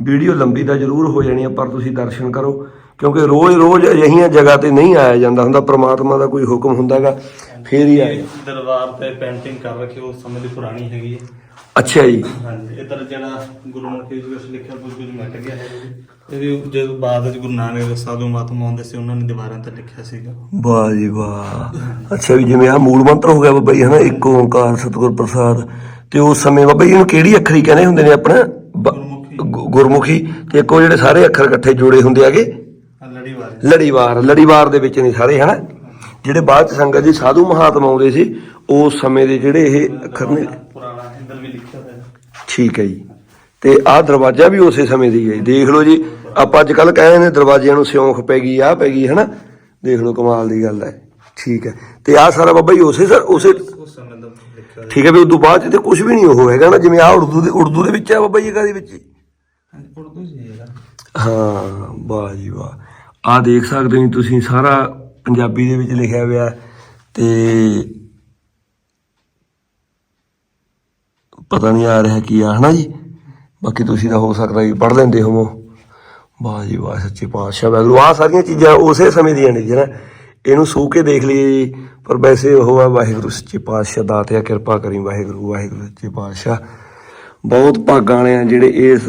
[SPEAKER 1] ਵੀਡੀਓ ਲੰਬੀ ਤਾਂ ਜ਼ਰੂਰ ਹੋ ਜਾਣੀ ਆ, ਪਰ ਤੁਸੀਂ ਦਰਸ਼ਨ ਕਰੋ। ਕਿਉਂਕਿ ਰੋਜ਼-ਰੋਜ਼ ਅਜਿਹੀਆਂ ਜਗ੍ਹਾ ਤੇ ਨਹੀਂ ਆਇਆ ਜਾਂਦਾ ਹੁੰਦਾ। ਪ੍ਰਮਾਤਮਾ ਦਾ ਕੋਈ ਹੁਕਮ ਹੁੰਦਾਗਾ, ਫੇਰ ਹੀ ਆਏ
[SPEAKER 2] ਦਰਬਾਰ ਤੇ ਪੇਂਟਿੰਗ ਕਰ ਰੱਖੀ ਉਸ ਸਮੇਂ ਦੀ ਪੁਰਾਣੀ ਹੈਗੀ ਹੈ
[SPEAKER 1] ਅੱਛਾ ਜੀ।
[SPEAKER 2] ਹਾਂਜੀ ਇਧਰ ਜਿਹੜਾ ਗੁਰੂ ਮੁਖੀ ਜੀ ਵਿੱਚ ਲਿਖਿਆ ਕੁਝ ਕੁਝ ਮਿਟ ਗਿਆ ਹੈ ਇਹ ਵੀ ਜਦੋਂ ਬਾਅਦ ਵਿੱਚ ਗੁਰੂ ਨਾਨਕ ਦੇਵ ਸਾਧੂ ਮਹਾਤਮਾ ਆਉਂਦੇ ਸੀ ਉਹਨਾਂ ਨੇ ਦੀਵਾਰਾਂ ਤੇ ਲਿਖਿਆ ਸੀਗਾ।
[SPEAKER 1] ਵਾਹ ਜੀ ਵਾਹ। ਅੱਛਾ ਵੀ ਜਿਵੇਂ ਆ ਮੂਲ ਮੰਤਰ ਹੋ ਗਿਆ ਬਾਬਾ ਜੀ ਹਨਾ ਇੱਕ ਓੰਕਾਰ ਸਤਿਗੁਰ ਪ੍ਰਸਾਦ। ਤੇ ਉਸ ਸਮੇਂ ਬਾਬਾ ਜੀ ਇਹਨੂੰ ਕਿਹੜੀ ਅੱਖਰੀ ਕਹਿੰਦੇ ਹੁੰਦੇ ਨੇ ਆਪਣਾ? ਗੁਰਮੁਖੀ। ਤੇ ਇੱਕ ਜਿਹੜੇ ਸਾਰੇ ਅੱਖਰ ਇਕੱਠੇ ਜੋੜੇ ਹੁੰਦੇ ਆਗੇ
[SPEAKER 2] ਆਹ ਲੜੀ ਵਾਰੀ
[SPEAKER 1] ਲੜੀਵਾਰ ਲੜੀਵਾਰ ਦੇ ਵਿੱਚ ਨੇ ਸਾਰੇ ਹਨਾ? ਜਿਹੜੇ ਬਾਅਦ ਚ ਸੰਗਤ ਜੀ ਸਾਧੂ ਮਹਾਤਮਾ ਆਉਂਦੇ ਸੀ ਉਸ ਸਮੇਂ ਦੇ ਜਿਹੜੇ ਇਹ ਅੱਖਰ ਨੇ
[SPEAKER 2] ਪੁਰਾਣਾ ਇੰਦਰ ਵੀ ਲਿਖਿਆ ਹੋਇਆ ਹੈ
[SPEAKER 1] ਠੀਕ ਹੈ ਜੀ। ਤੇ ਆਹ ਦਰਵਾਜ਼ਾ ਵੀ ਉਸੇ ਸਮੇਂ ਦੀ ਹੈ ਜੀ। ਦੇਖ ਲਓ ਜੀ ਆਪਾਂ ਅੱਜ ਕੱਲ ਕਹਿੰਦੇ ਨੇ ਦਰਵਾਜ਼ਿਆਂ ਨੂੰ ਸਿਉਂਖ ਪੈ ਗਈ ਆਹ ਪੈ ਗਈ ਹਨਾ? ਦੇਖ ਲਓ ਕਮਾਲ ਦੀ ਗੱਲ ਹੈ। ਠੀਕ ਹੈ। ਤੇ ਆਹ ਸਾਰਾ ਬਾਬਾ ਜੀ ਉਸੇ ਸਰ ਉਸੇ
[SPEAKER 2] ਉਸ ਸਮੇਂ ਦਾ ਲਿਖਿਆ
[SPEAKER 1] ਠੀਕ ਹੈ ਵੀ ਉਦੋਂ ਬਾਅਦ ਚ ਤੇ ਕੁਝ ਵੀ ਨਹੀਂ ਉਹ ਹੈਗਾ ਨਾ ਜਿਵੇਂ ਆ ਉਰਦੂ ਦੇ ਉਰਦੂ ਦੇ ਵਿੱਚ ਆ ਬਾਬਾ ਜੀ ਕਾਹਦੇ ਵਿੱਚ? ਹੀ।
[SPEAKER 2] ਹਾਂਜੀ, ਉਰਦੂ ਜੀ ਇਹਦਾ
[SPEAKER 1] ਹਾਂ ਵਾਹ ਜੀ ਵਾਹ। ਆ ਦੇਖ ਸਕਦੇ ਹੋ ਜੀ ਤੁਸੀਂ ਸਾਰਾ ਪੰਜਾਬੀ ਦੇ ਵਿੱਚ ਲਿਖਿਆ ਹੋਇਆ ਹੈ। ਤੇ ਪਤਾ ਨਹੀਂ ਆ ਰਿਹਾ ਕੀ ਆ, ਹਨਾ ਜੀ? ਬਾਕੀ ਤੁਸੀਂ ਤਾਂ ਹੋ ਸਕਦਾ ਵੀ ਪੜ੍ਹ ਲੈਂਦੇ ਹੋਵੋ। ਵਾਹ ਜੀ ਵਾਹ, ਸੱਚੇ ਪਾਤਸ਼ਾਹ ਵਾਹਿਗੁਰੂ ਆ ਸਾਰੀਆਂ ਚੀਜ਼ਾਂ ਉਸੇ ਸਮੇਂ ਦੀਆਂ ਨੇ ਜੀ ਨਾ ਇਹਨੂੰ ਸੂ ਕੇ ਦੇਖ ਲਈਏ ਜੀ। ਪਰ ਵੈਸੇ ਉਹ ਆ ਵਾਹਿਗੁਰੂ, ਸੱਚੇ ਪਾਤਸ਼ਾਹ ਦਾਤਿਆ ਕਿਰਪਾ ਕਰੀ ਵਾਹਿਗੁਰੂ ਵਾਹਿਗੁਰੂ, ਸੱਚੇ ਪਾਤਸ਼ਾਹ। ਬਹੁਤ ਭਾਗਾਂ ਵਾਲੇ ਆ ਜਿਹੜੇ ਇਸ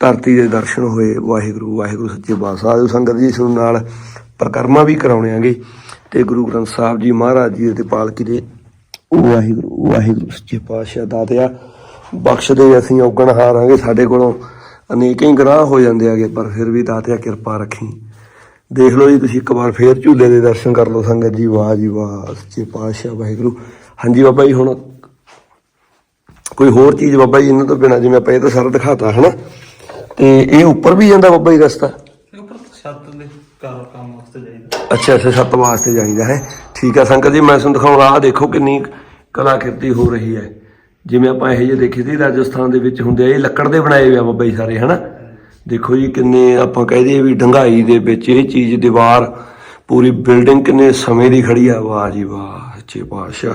[SPEAKER 1] ਧਰਤੀ ਦੇ ਦਰਸ਼ਨ ਹੋਏ, ਵਾਹਿਗੁਰੂ ਵਾਹਿਗੁਰੂ, ਸੱਚੇ ਪਾਤਸ਼ਾਹ। ਸਾਧੂ ਸੰਗਤ ਜੀ ਇਸ ਨਾਲ ਪ੍ਰਕਰਮਾ ਵੀ ਕਰਾਉਣੇ ਆਗੇ। ਤੇ ਗੁਰੂ ਗ੍ਰੰਥ ਸਾਹਿਬ ਜੀ ਮਹਾਰਾਜ ਜੀ ਦੇ ਪਾਲਕੀ ਦੇ ਵਾਹਿਗੁਰੂ ਵਾਹਿਗੁਰੂ ਸੱਚੇ ਪਾਤਸ਼ਾਹ ਦਾਤਿਆ ਬਖਸ਼ ਦੇ ਅਸੀਂ ਔਗਣ ਹਾਰਾਂਗੇ। ਸਾਡੇ ਕੋਲੋਂ ਅਨੇਕਾਂ ਹੀ ਗੁਨਾਹ ਹੋ ਜਾਂਦੇ ਆਗੇ ਪਰ ਫਿਰ ਵੀ ਦਾਤਿਆ ਕਿਰਪਾ ਰੱਖੀ। ਦੇਖ ਲਓ ਜੀ ਤੁਸੀਂ ਇੱਕ ਵਾਰ ਫੇਰ ਝੂਲੇ ਦੇ ਦਰਸ਼ਨ ਕਰ ਲਓ ਸੰਗਤ ਜੀ। ਵਾਹ ਜੀ ਵਾਹ ਸੱਚੇ ਪਾਤਸ਼ਾਹ ਵਾਹਿਗੁਰੂ। ਹਾਂਜੀ ਬਾਬਾ ਜੀ ਹੁਣ ਕੋਈ ਹੋਰ ਚੀਜ਼ ਬਾਬਾ ਜੀ ਇਹਨਾਂ ਤੋਂ ਬਿਨਾਂ ਜਿਵੇਂ ਆਪਾਂ ਇਹ ਤਾਂ ਸਾਰਾ ਦਿਖਾਤਾ ਹਨਾ? ਤੇ ਇਹ ਉੱਪਰ ਵੀ ਜਾਂਦਾ ਬਾਬਾ ਜੀ ਰਸਤਾ?
[SPEAKER 2] ਉੱਪਰ ਛੱਤ ਦੇ ਘਰ ਕੰਮ ਵਾਸਤੇ ਜਾਈਦਾ।
[SPEAKER 1] ਅੱਛਾ ਅੱਛਾ ਸੱਤ ਵਾਸਤੇ ਜਾਈਦਾ ਹੈ। ਠੀਕ ਹੈ ਸੰਗਤ ਜੀ ਮੈਂ ਤੁਹਾਨੂੰ ਦਿਖਾਉਣਾ ਆਹ ਦੇਖੋ ਕਿੰਨੀ ਕਲਾਕ੍ਰਿਤੀ ਹੋ ਰਹੀ ਹੈ। ਜਿਵੇਂ ਆਪਾਂ ਇਹ ਜਿਹੇ ਦੇਖੇ ਸੀ ਰਾਜਸਥਾਨ ਦੇ ਵਿੱਚ ਹੁੰਦੇ ਆ ਇਹ ਲੱਕੜ ਦੇ ਬਣਾਏ ਹੋਏ ਆ ਬਾਬਾ ਜੀ ਸਾਰੇ ਹਨਾ? ਦੇਖੋ ਜੀ ਕਿੰਨੇ ਆਪਾਂ ਕਹਿ ਦਈਏ ਵੀ ਢੰਗਾਈ ਦੇ ਵਿੱਚ ਇਹ ਚੀਜ਼ ਦੀਵਾਰ ਪੂਰੀ ਬਿਲਡਿੰਗ ਕਿੰਨੇ ਸਮੇਂ ਦੀ ਖੜੀ ਆ। ਵਾਹ ਜੀ ਵਾਹ ਅੱਛੇ ਪਾਤਸ਼ਾਹ।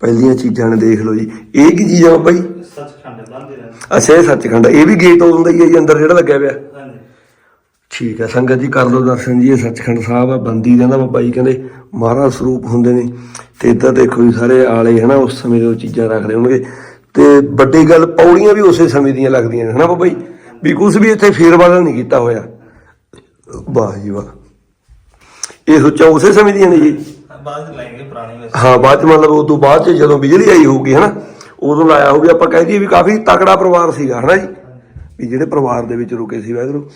[SPEAKER 1] ਪਹਿਲੀਆਂ ਚੀਜ਼ਾਂ ਨੇ ਦੇਖ ਲਓ ਜੀ। ਇਹ ਕੀ ਚੀਜ਼ ਆ ਜੀ?
[SPEAKER 2] ਸੱਚਖੰਡ ਬੰਦੇ ਰਹਿੰਦੇ
[SPEAKER 1] ਅੱਛਾ ਇਹ ਸੱਚਖੰਡ ਇਹ ਵੀ ਗੇਟ ਹੁੰਦਾ ਹੀ ਹੈ ਜੀ ਅੰਦਰ ਜਿਹੜਾ ਲੱਗਿਆ ਪਿਆ। ਠੀਕ ਹੈ ਸੰਗਤ ਜੀ ਕਰ ਲਓ ਦਰਸ਼ਨ ਜੀ ਇਹ ਸੱਚਖੰਡ ਸਾਹਿਬ ਆ ਬੰਦੀ ਕਹਿੰਦਾ ਬਾਬਾ ਜੀ ਕਹਿੰਦੇ ਮਹਾਰਾਜ ਸਰੂਪ ਹੁੰਦੇ ਨੇ। ਤੇ ਇੱਧਰ ਦੇਖੋ ਜੀ ਸਾਰੇ ਆਲੇ ਹਨਾ ਉਸ ਸਮੇਂ ਦੇ ਉਹ ਚੀਜ਼ਾਂ ਰੱਖਦੇ ਹੋਣਗੇ। ਤੇ ਵੱਡੀ ਗੱਲ ਪੌੜੀਆਂ ਵੀ ਉਸੇ ਸਮੇਂ ਦੀਆਂ ਲੱਗਦੀਆਂ ਨੇ ਹਨਾ ਬਾਬਾ ਜੀ? ਵੀ ਕੁਝ ਵੀ ਇੱਥੇ ਫੇਰਬਦਲ ਨਹੀਂ ਕੀਤਾ ਹੋਇਆ। ਵਾਹ ਜੀ ਵਾਹ। ਇਹ ਸੋਚਾ ਉਸੇ ਸਮੇਂ ਦੀਆਂ ਨੇ ਜੀ।
[SPEAKER 2] ਬਾਅਦ ਲਾਏਂਗੇ ਪੁਰਾਣੀ
[SPEAKER 1] ਹਾਂ ਬਾਅਦ ਚ ਮਤਲਬ ਉਹ ਤੋਂ ਬਾਅਦ ਚ ਜਦੋਂ ਬਿਜਲੀ ਆਈ ਹੋਊਗੀ ਹਨਾ ਉਦੋਂ ਲਾਇਆ ਹੋਊਗੀ ਆਪਾਂ ਕਹਿ ਦਈਏ ਵੀ ਕਾਫੀ ਤਕੜਾ ਪਰਿਵਾਰ ਸੀਗਾ ਹਨਾ ਜੀ? ਵੀ ਜਿਹੜੇ ਪਰਿਵਾਰ ਦੇ ਵਿੱਚ ਰੁਕੇ ਸੀ ਵਾਹਿਗੁਰੂ।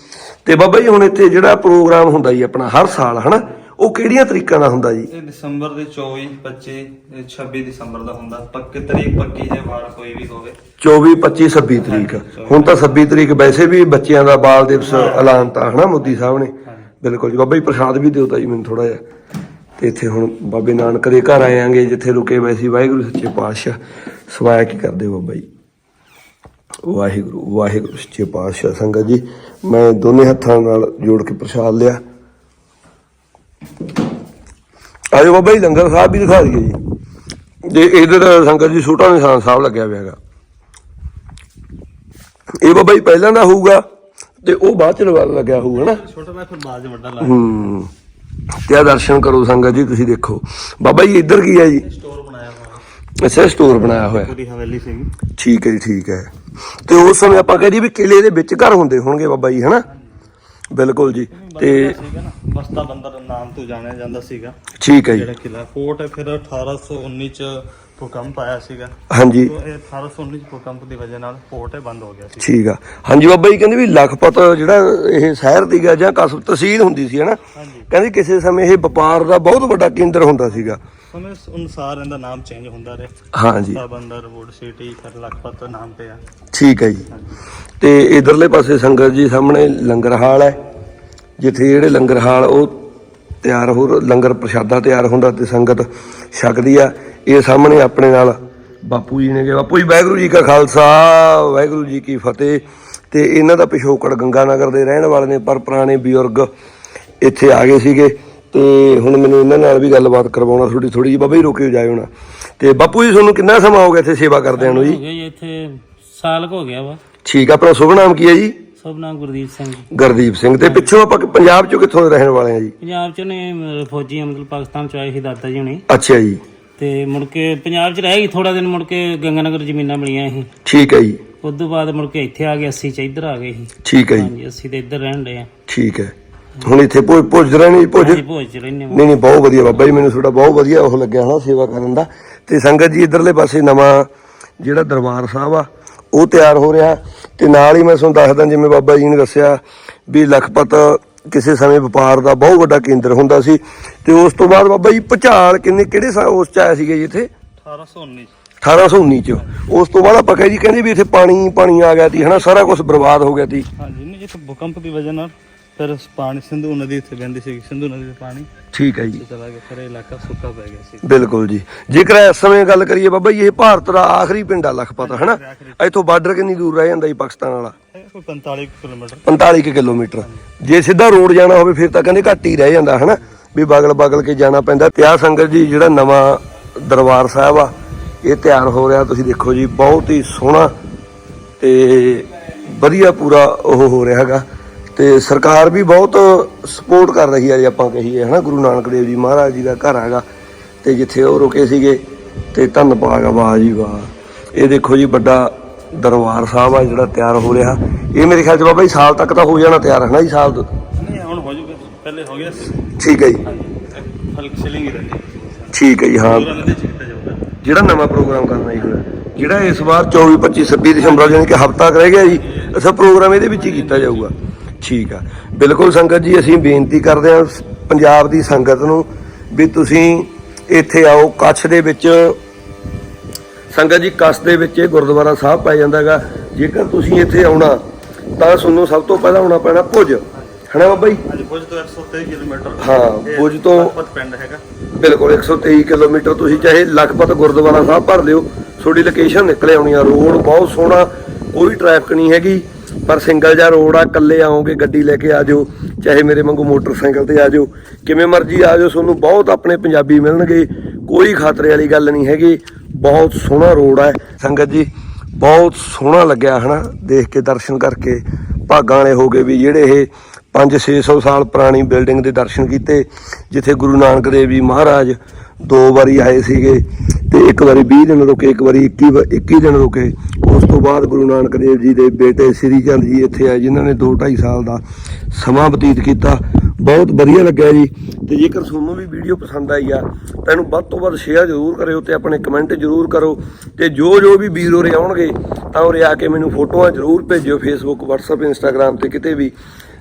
[SPEAKER 1] ਤੇ ਬਾਬਾ ਜੀ ਹੁਣ ਇੱਥੇ ਜਿਹੜਾ ਪ੍ਰੋਗਰਾਮ ਹੁੰਦਾ ਜੀ ਆਪਣਾ ਹਰ ਸਾਲ ਹਨਾ ਉਹ ਕਿਹੜੀਆਂ ਤਰੀਕਾਂ ਨਾਲ ਹੁੰਦਾ ਜੀ?
[SPEAKER 2] ਇਹ ਦਸੰਬਰ ਦੇ 24 25 ਇਹ 26 ਦਸੰਬਰ ਦਾ ਹੁੰਦਾ। ਪੱਕੀ ਤਰੀਕ ਪੱਕੀ ਜੇ ਵਾਰ ਕੋਈ ਵੀ ਹੋਵੇ।
[SPEAKER 1] 24 25 26 ਤਰੀਕ। ਹੁਣ ਤਾਂ 26 ਤਰੀਕ ਵੈਸੇ ਵੀ ਬੱਚਿਆਂ ਦਾ ਬਾਲ ਦਿਵਸ ਐਲਾਨਤਾ ਹਨਾ ਮੋਦੀ ਸਾਹਿਬ ਨੇ। ਬਿਲਕੁਲ ਜੀ ਬਾਬਾ ਜੀ ਪ੍ਰਸ਼ਾਦ ਵੀ ਦਿਓ ਤਾਂ ਜੀ ਮੈਨੂੰ ਥੋੜਾ ਜਿਹਾ। ਤੇ ਇੱਥੇ ਹੁਣ ਬਾਬੇ ਨਾਨਕ ਦੇ ਘਰ ਆਏ ਆਂਗੇ ਜਿੱਥੇ ਰੁਕੇ ਹੋਏ ਸੀ ਵਾਹਿਗੁਰੂ ਸੱਚੇ ਪਾਤਸ਼ਾਹ। ਸਵਾਇਆ ਕੀ ਕਰਦੇ ਬਾਬਾ ਜੀ? ਵਾਹਿਗੁਰੂ ਵਾਹਿਗੁਰੂ ਸੱਚੇ ਪਾਤਸ਼ਾਹ ਸੰਗਤ ਜੀ। ਮੈਂ ਦੋਨੇ ਹੱਥਾਂ ਨਾਲ ਜੋੜ ਕੇ ਪ੍ਰਸ਼ਾਦ ਲਿਆ। ਆਜੋ ਬਾਬਾ ਜੀ ਲੰਗਰ ਸਾਹਿਬ ਵੀ ਦਿਖਾ ਦਈਏ ਜੀ। ਜੇ ਇਧਰ ਸੰਗਤ ਜੀ ਛੋਟਾ ਨਿਸ਼ਾਨ ਸਾਹਿਬ ਲੱਗਿਆ ਹੋਇਆ ਹੈਗਾ। ਇਹ ਬਾਬਾ ਜੀ ਪਹਿਲਾਂ ਦਾ ਹੋਊਗਾ ਤੇ ਉਹ ਬਾਅਦ ਚ ਲਗਾ- ਲੱਗਿਆ ਹੋਊਗਾ ਨਾ
[SPEAKER 2] ਛੋਟਾ ਮੈਂ ਫਿਰ ਬਾਅਦ 'ਚ ਵੱਡਾ ਲਾ
[SPEAKER 1] ਹੂੰ। ਤੇ ਆ ਦਰਸ਼ਨ ਕਰੋ ਸੰਗਤ ਜੀ ਤੁਸੀਂ ਦੇਖੋ। ਬਾਬਾ ਜੀ ਇੱਧਰ ਕੀ ਹੈ ਜੀ?
[SPEAKER 2] ਸਟੋਰ ਬਣਾਇਆ ਹੋਇਆ।
[SPEAKER 1] ਅੱਛਾ ਸਟੋਰ ਬਣਾਇਆ ਹੋਇਆ।
[SPEAKER 2] ਪੂਰੀ ਹਵੇਲੀ
[SPEAKER 1] ਠੀਕ ਹੈ ਜੀ ਠੀਕ ਹੈ। ਤੇ ਉਸ ਸਮੇਂ ਆਪਾਂ ਕਹਦੇ ਵੀ ਕਿਲੇ ਦੇ ਵਿੱਚ ਘਰ ਹੁੰਦੇ ਹੋਣਗੇ ਬਾਬਾ ਜੀ ਹਨਾ? ਬਿਲਕੁਲ ਜੀ। ਤੇ
[SPEAKER 2] ਸੀਗਾ ਨਾ ਬਸਤਾ ਬੰਦਰ ਨਾਮ ਤੋਂ ਜਾਣਿਆ ਜਾਂਦਾ ਸੀਗਾ।
[SPEAKER 1] ਠੀਕ ਹੈ ਜੀ।
[SPEAKER 2] ਜਿਹੜਾ ਕਿਲਾ ਫੋਰਟ ਹੈ ਫਿਰ 1819 ਚ ਭੂਕੰਪ ਆਇਆ ਸੀਗਾ।
[SPEAKER 1] ਹਾਂਜੀ।
[SPEAKER 2] ਤੋਂ ਇਹ 1819 ਚ ਭੂਕੰਪ ਦੀ ਵਜ੍ਹਾ ਨਾਲ ਫੋਰਟ ਹੈ ਬੰਦ ਹੋ ਗਿਆ ਸੀ।
[SPEAKER 1] ਠੀਕ ਆ। ਹਾਂਜੀ ਬਾਬਾ ਜੀ ਕਹਿੰਦੇ ਵੀ ਲਖਪਤ ਜਿਹੜਾ ਇਹ ਸ਼ਹਿਰ ਦੀਗਾ ਜਾਂ ਕਸਬ ਤਹਿਸੀਲ ਹੁੰਦੀ ਸੀ ਹਨਾ?
[SPEAKER 2] ਹਾਂਜੀ।
[SPEAKER 1] ਕਹਿੰਦੇ ਕਿਸੇ ਸਮੇਂ ਇਹ ਵਪਾਰ ਦਾ ਬਹੁਤ ਵੱਡਾ ਕੇਂਦਰ ਹੁੰਦਾ ਸੀਗਾ।
[SPEAKER 2] ਸਮੇਂ ਅਨੁਸਾਰ ਇਹਦਾ ਨਾਮ ਚੇਂਜ ਹੁੰਦਾ ਰਿਹਾ।
[SPEAKER 1] ਹਾਂਜੀ।
[SPEAKER 2] ਬਸਤਾ ਬੰਦਰ ਵੁੱਡ ਸਿਟੀ ਫਿਰ ਲਖਪਤ ਨਾਮ ਪਿਆ।
[SPEAKER 1] ਠੀਕ ਹੈ ਜੀ। ਤੇ ਇਧਰਲੇ ਪਾਸੇ ਸੰਗਤ ਜੀ ਸਾਹਮਣੇ ਲੰਗਰ ਹਾਲ ਹੈ। ਜਿੱਥੇ ਜਿਹੜੇ ਲੰਗਰ ਹਾਲ ਉਹ ਤਿਆਰ ਹੋ ਲੰਗਰ ਪ੍ਰਸ਼ਾਦਾ ਤਿਆਰ ਹੁੰਦਾ ਤੇ ਸੰਗਤ ਛਕਦੀ ਆ। ਇਹ ਸਾਹਮਣੇ ਆਪਣੇ ਨਾਲ ਬਾਪੂ ਜੀ ਨੇ ਕਿ ਬਾਪੂ ਜੀ ਵਾਹਿਗੁਰੂ ਜੀ ਕਾ ਖਾਲਸਾ ਵਾਹਿਗੁਰੂ ਜੀ ਕੀ ਫਤਿਹ। ਤੇ ਇਹਨਾਂ ਦਾ ਪਿਛੋਕੜ ਗੰਗਾਨਗਰ ਦੇ ਰਹਿਣ ਵਾਲੇ ਨੇ ਪਰ ਪੁਰਾਣੇ ਬਜ਼ੁਰਗ ਇੱਥੇ ਆ ਗਏ ਸੀਗੇ। ਤੇ ਹੁਣ ਮੈਨੂੰ ਇਹਨਾਂ ਨਾਲ ਵੀ ਗੱਲਬਾਤ ਕਰਵਾਉਣਾ ਥੋੜੀ ਥੋੜੀ ਜੀ ਬਾਬਾ ਜੀ ਰੁਕਿਓ ਜਾਏ ਹੁਣ ਤੇ ਬਾਪੂ ਜੀ ਤੁਹਾਨੂੰ ਕਿੰਨਾ ਸਮਾਂ ਹੋ ਗਿਆ ਇੱਥੇ ਸੇਵਾ ਕਰਦਿਆਂ ਨੂੰ ਜੀ?
[SPEAKER 3] ਹੋ ਗਿਆ ਜੀ ਇੱਥੇ ਸਾਲ ਕੁ ਹੋ ਗਿਆ ਵਾ।
[SPEAKER 1] ਠੀਕ ਆ ਆਪਣਾ ਸ਼ੁਭ ਨਾਮ ਕੀ ਹੈ ਜੀ?
[SPEAKER 3] ਸਭ ਨਾਮ ਗੁਰਦੀਪ ਸਿੰਘ ਜੀ।
[SPEAKER 1] ਗੁਰਦੀਪ ਸਿੰਘ। ਤੇ ਪਿੱਛੋਂ ਆਪਾਂ ਪੰਜਾਬ ਚੋਂ ਕਿੱਥੋਂ ਦੇ ਰਹਿਣ ਵਾਲੇ ਆ ਜੀ?
[SPEAKER 3] ਪੰਜਾਬ ਚ ਨੇ ਫੌਜੀ ਮਤਲਬ ਪਾਕਿਸਤਾਨ ਚ ਆਏ ਸੀ ਦਾਦਾ ਜੀ ਹੁਣੀ।
[SPEAKER 1] ਅੱਛਾ ਜੀ।
[SPEAKER 3] ਤੇ ਮੁੜ ਕੇ ਪੰਜਾਬ ਚ ਰਹਿ ਗਈ ਥੋੜਾ ਦਿਨ ਮੁੜ ਕੇ ਗੰਗਾਨਗਰ ਜ਼ਮੀਨਾਂ ਮਿਲੀਆਂ ਸੀ।
[SPEAKER 1] ਠੀਕ ਹੈ ਜੀ।
[SPEAKER 3] ਉਸ ਤੋਂ ਬਾਅਦ ਮੁੜ ਕੇ ਇੱਥੇ ਆ ਗਏ 80 ਚ ਇੱਧਰ ਆ ਗਏ ਸੀ।
[SPEAKER 1] ਠੀਕ ਹੈ ਜੀ।
[SPEAKER 3] ਹਾਂਜੀ 80 ਤੇ ਇੱਧਰ ਰਹਿਣ ਡਏ ਆ।
[SPEAKER 1] ਠੀਕ ਹੈ। ਹੁਣ ਇੱਥੇ ਭੋਜ ਭੋਜ ਰਹੇ ਨਹੀਂ ਭੋਜ
[SPEAKER 3] ਹਾਂਜੀ ਭੋਜ ਚ ਰਹਿੰਦੇ ਹਾਂ।
[SPEAKER 1] ਨਹੀਂ ਨਹੀਂ ਬਹੁਤ ਵਧੀਆ ਬਾਬਾ ਜੀ ਮੈਨੂੰ ਤੁਹਾਡਾ ਬਹੁਤ ਵਧੀਆ ਉਹ ਲੱਗਿਆ ਹਨਾ ਸੇਵਾ ਕਰਨ ਦਾ। ਤੇ ਸੰਗਤ ਜੀ ਇਧਰਲੇ ਪਾਸੇ ਨਵਾਂ ਜਿਹੜਾ ਦਰਬਾਰ ਸਾਹਿਬ ਆ ਉਹ ਤਿਆਰ ਹੋ ਰਿਹਾ। ਤੇ ਨਾਲ ਹੀ ਮੈਂ ਤੁਹਾਨੂੰ ਦੱਸਦਾ ਜਿਵੇਂ ਬਾਬਾ ਜੀ ਨੇ ਦੱਸਿਆ ਵੀ ਲਖਪਤ ਕਿਸੇ ਸਮੇਂ ਵਪਾਰ ਦਾ ਬਹੁਤ ਵੱਡਾ ਕੇਂਦਰ ਹੁੰਦਾ ਸੀ। ਤੇ ਉਸ ਤੋਂ ਬਾਅਦ ਬਾਬਾ ਜੀ ਭੁਚਾਲ ਕਿੰਨੇ ਕਿਹੜੇ ਸਾ- ਉਸ ਚ ਆਇਆ ਸੀਗਾ ਜੀ ਇੱਥੇ?
[SPEAKER 2] 1819
[SPEAKER 1] 1819 ਚ। ਉਸ ਤੋਂ ਬਾਅਦ ਆਪਾਂ ਕਹੇ ਜੀ ਕਹਿੰਦੇ ਵੀ ਇੱਥੇ ਪਾਣੀ ਪਾਣੀ ਆ ਗਿਆ ਸੀ ਹਨਾ ਸਾਰਾ ਕੁਝ ਬਰਬਾਦ ਹੋ ਗਿਆ ਸੀ
[SPEAKER 2] ਹਾਂਜੀ ਨਹੀਂ ਜਿੱਥੇ ਭੂਕੰਪ ਦੀ ਵਜ੍ਹਾ ਨਾਲ ਫਿਰ ਪਾਣੀ ਸਿੰਧੂ ਨਦੀ ਇੱਥੇ ਵਹਿੰਦੀ ਸੀ ਸਿੰਧੂ ਨਦੀ ਦਾ ਪਾਣੀ।
[SPEAKER 1] ਠੀਕ ਹੈ ਜੀ।
[SPEAKER 2] ਚਲਾ ਗਿਆ ਫਿਰ ਇਹ ਇਲਾਕਾ ਸੁੱਕਾ ਪੈ ਗਿਆ ਸੀ।
[SPEAKER 1] ਬਿਲਕੁਲ ਜੀ। ਜੇਕਰ ਇਸ ਸਮੇਂ ਗੱਲ ਕਰੀਏ ਬਾਬਾ ਜੀ ਇਹ ਭਾਰਤ ਦਾ ਆਖਰੀ ਪਿੰਡ ਆ ਲਖਪਤ ਹਨਾ? ਇੱਥੋਂ ਬਾਰਡਰ ਕਿੰਨੀ ਦੂਰ ਰਹਿ ਜਾਂਦਾ ਜੀ ਪਾਕਿਸਤਾਨ ਵਾਲਾ?
[SPEAKER 2] ਇਹ ਕੋਈ 45 ਕਿਲੋਮੀਟਰ।
[SPEAKER 1] 45 ਕੁ ਕਿਲੋਮੀਟਰ। ਜੇ ਸਿੱਧਾ ਰੋਡ ਜਾਣਾ ਹੋਵੇ ਫਿਰ ਤਾਂ ਕਹਿੰਦੇ ਘੱਟ ਹੀ ਰਹਿ ਜਾਂਦਾ ਹਨਾ? ਵੀ ਬਗਲ ਬਗਲ ਕੇ ਜਾਣਾ ਪੈਂਦਾ। ਤੇ ਆਹ ਸੰਗਤ ਜੀ ਜਿਹੜਾ ਨਵਾਂ ਦਰਬਾਰ ਸਾਹਿਬ ਆ ਇਹ ਤਿਆਰ ਹੋ ਰਿਹਾ। ਤੁਸੀਂ ਦੇਖੋ ਜੀ ਬਹੁਤ ਹੀ ਸੋਹਣਾ ਤੇ ਵਧੀਆ ਪੂਰਾ ਉਹ ਹੋ ਰਿਹਾ ਹੈਗਾ। ਤੇ ਸਰਕਾਰ ਵੀ ਬਹੁਤ ਸਪੋਰਟ ਕਰ ਰਹੀ ਹੈ ਜੇ ਆਪਾਂ ਕਹੀਏ ਹਨਾ? ਗੁਰੂ ਨਾਨਕ ਦੇਵ ਜੀ ਮਹਾਰਾਜ ਜੀ ਦਾ ਘਰ ਹੈਗਾ ਤੇ ਜਿੱਥੇ ਉਹ ਰੁਕੇ ਸੀਗੇ ਤੇ ਧੰਨ ਭਾਗਾ ਵਾਹ ਜੀ ਵਾਹ ਇਹ ਦੇਖੋ ਜੀ ਵੱਡਾ ਦਰਬਾਰ ਸਾਹਿਬ ਆ ਜਿਹੜਾ ਤਿਆਰ ਹੋ ਰਿਹਾ। ਇਹ ਮੇਰੇ ਖਿਆਲ ਚ ਬਾਬਾ ਜੀ ਸਾਲ ਤੱਕ ਤਾਂ ਹੋ ਜਾਣਾ ਤਿਆਰ ਹੈ ਨਾ ਜੀ ਸਾਲ ਤੋਂ?
[SPEAKER 2] ਨਹੀਂ ਹੁਣ ਹੋ ਜੂਗਾ ਪਹਿਲੇ ਹੋ ਗਿਆ ਸੀ।
[SPEAKER 1] ਠੀਕ ਹੈ ਜੀ।
[SPEAKER 2] ਹਲਕ ਸਿਲਿੰਗ ਹੀ ਰਹਿੰਦੀ
[SPEAKER 1] ਠੀਕ ਹੈ ਜੀ ਹਾਂ। ਜਿਹੜਾ ਨਵਾਂ ਪ੍ਰੋਗਰਾਮ ਕਰਨਾ ਜੀ ਹੁਣ ਜਿਹੜਾ ਇਸ ਵਾਰ 24 25 26 ਦਸੰਬਰ ਯਾਨੀ ਕਿ ਹਫਤਾ ਰਹਿ ਗਿਆ ਜੀ ਅੱਛਾ ਪ੍ਰੋਗਰਾਮ ਇਹਦੇ ਵਿੱਚ ਹੀ ਕੀਤਾ ਜਾਊਗਾ। ਠੀਕ ਆ। ਬਿਲਕੁਲ ਸੰਗਤ ਜੀ ਅਸੀਂ ਬੇਨਤੀ ਕਰਦੇ ਹਾਂ ਪੰਜਾਬ ਦੀ ਸੰਗਤ ਨੂੰ ਵੀ ਤੁਸੀਂ ਇੱਥੇ ਆਓ। ਕੱਛ ਦੇ ਵਿੱਚ ਸੰਗਤ ਜੀ ਕੱਛ ਦੇ ਵਿੱਚ ਇਹ ਗੁਰਦੁਆਰਾ ਸਾਹਿਬ ਪੈ ਜਾਂਦਾਗਾ ਜੇਕਰ ਤੁਸੀਂ ਇੱਥੇ ਆਉਣਾ ਤਾਂ ਤੁਹਾਨੂੰ ਸਭ ਤੋਂ ਪਹਿਲਾਂ ਆਉਣਾ ਪੈਣਾ ਭੁਜ। ਹਨਾ ਬਾਬਾ ਜੀ?
[SPEAKER 2] ਹਾਂਜੀ ਭੁਜ ਤੋਂ 123 ਕਿਲੋਮੀਟਰ।
[SPEAKER 1] ਹਾਂ, ਭੁਜ ਤੋਂ-
[SPEAKER 2] ਪਿੰਡ ਹੈਗਾ।
[SPEAKER 1] ਬਿਲਕੁਲ 123 ਕਿਲੋਮੀਟਰ ਤੁਸੀਂ ਚਾਹੇ ਲਖਪਤ ਗੁਰਦੁਆਰਾ ਸਾਹਿਬ ਭਰ ਲਿਓ। ਤੁਹਾਡੀ ਲੋਕੇਸ਼ਨ ਨਿਕਲੇ ਆਉਣੀ ਆ। ਰੋਡ ਬਹੁਤ ਸੋਹਣਾ ਕੋਈ ਟ੍ਰੈਫਿਕ ਨਹੀਂ ਹੈਗੀ। ਪਰ ਸਿੰਗਲ ਜਿਹਾ ਰੋਡ ਆ, ਇਕੱਲੇ ਆਓਗੇ, ਗੱਡੀ ਲੈ ਕੇ ਆ ਜਾਓ, ਚਾਹੇ ਮੇਰੇ ਵਾਂਗੂ ਮੋਟਰਸਾਈਕਲ ਤੇ ਆ ਜਾਓ, ਕਿਵੇਂ ਮਰਜ਼ੀ ਆ ਜਾਓ, ਤੁਹਾਨੂੰ ਬਹੁਤ ਆਪਣੇ ਪੰਜਾਬੀ ਮਿਲਣਗੇ, ਕੋਈ ਖਤਰੇ ਵਾਲੀ ਗੱਲ ਨਹੀਂ ਹੈਗੀ, ਬਹੁਤ ਸੋਹਣਾ ਰੋਡ ਹੈ ਸੰਗਤ ਜੀ, ਬਹੁਤ ਸੋਹਣਾ ਲੱਗਿਆ, ਹਨਾ? ਦੇਖ ਕੇ ਦਰਸ਼ਨ ਕਰਕੇ, ਭਾਗਾਂ ਵਾਲੇ ਹੋ ਗਏ ਵੀ ਜਿਹੜੇ ਇਹ 5-600 ਸਾਲ ਪੁਰਾਣੀ ਬਿਲਡਿੰਗ ਦੇ ਦਰਸ਼ਨ ਕੀਤੇ, ਜਿੱਥੇ ਗੁਰੂ ਨਾਨਕ ਦੇਵ ਜੀ ਮਹਾਰਾਜ ਦੋ ਵਾਰੀ ਆਏ ਸੀਗੇ ਤੇ ਇੱਕ ਵਾਰੀ 20 ਦਿਨ ਰੁਕੇ, ਇੱਕ ਵਾਰੀ 21 ਵ- 21 ਦਿਨ ਰੁਕੇ ਉਸ ਤੋਂ ਬਾਅਦ ਗੁਰੂ ਨਾਨਕ ਦੇਵ ਜੀ ਦੇ ਬੇਟੇ ਸ੍ਰੀ ਚੰਦ ਜੀ ਇੱਥੇ ਆਏ, ਜਿਨ੍ਹਾਂ ਨੇ 2-2.5 ਸਾਲ ਦਾ ਸਮਾਂ ਬਤੀਤ ਕੀਤਾ। ਬਹੁਤ ਵਧੀਆ ਲੱਗਿਆ ਜੀ। ਤੇ ਜੇਕਰ ਤੁਹਾਨੂੰ ਵੀ ਵੀਡੀਓ ਪਸੰਦ ਆਈ ਆ, ਤਾਂ ਇਹਨੂੰ ਵੱਧ ਤੋਂ ਵੱਧ ਸ਼ੇਅਰ ਜ਼ਰੂਰ ਕਰਿਓ ਤੇ ਆਪਣੇ ਕਮੈਂਟ ਜ਼ਰੂਰ ਕਰੋ। ਤੇ ਜੋ ਜੋ ਵੀ ਵੀਰ ਉਰੇ ਆਉਣਗੇ, ਤਾਂ ਉਰੇ ਆ ਕੇ ਮੈਨੂੰ ਫੋਟੋਆਂ ਜ਼ਰੂਰ ਭੇਜਿਓ ਫੇਸਬੁੱਕ WhatsApp, Instagram ਤੇ ਕਿਤੇ ਵੀ।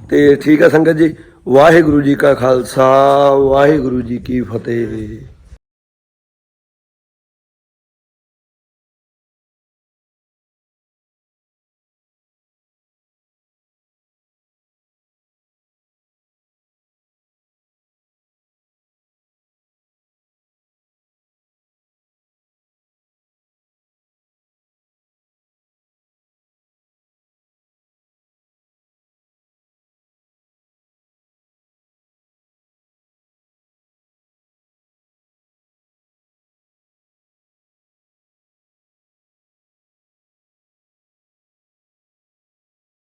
[SPEAKER 1] ਤੇ ਠੀਕ ਆ ਸੰਗਤ ਜੀ, ਵਾਹਿਗੁਰੂ ਜੀ ਕਾ ਖਾਲਸਾ, ਵਾਹਿਗੁਰੂ ਜੀ ਕੀ ਫਤਿਹ।